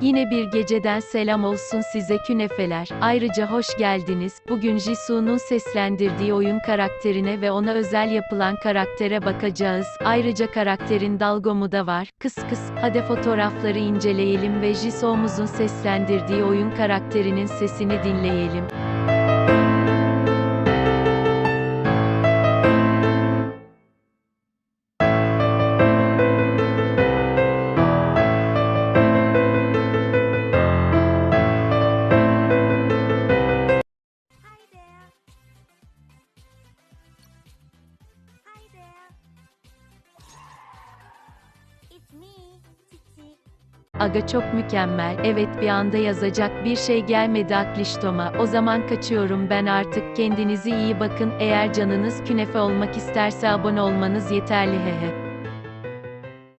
Yine bir geceden selam olsun size künefeler. Ayrıca hoş geldiniz. Bugün Jisoo'nun seslendirdiği oyun karakterine ve ona özel yapılan karaktere bakacağız. Ayrıca karakterin dalgomu da var. Kıs kıs. Hadi fotoğrafları inceleyelim ve Jisoo'muzun seslendirdiği oyun karakterinin sesini dinleyelim. Aga çok mükemmel. Evet bir anda yazacak bir şey gelmedi akliştoma. O zaman kaçıyorum ben artık. Kendinize iyi bakın. Eğer canınız künefe olmak isterse abone olmanız yeterli hehe.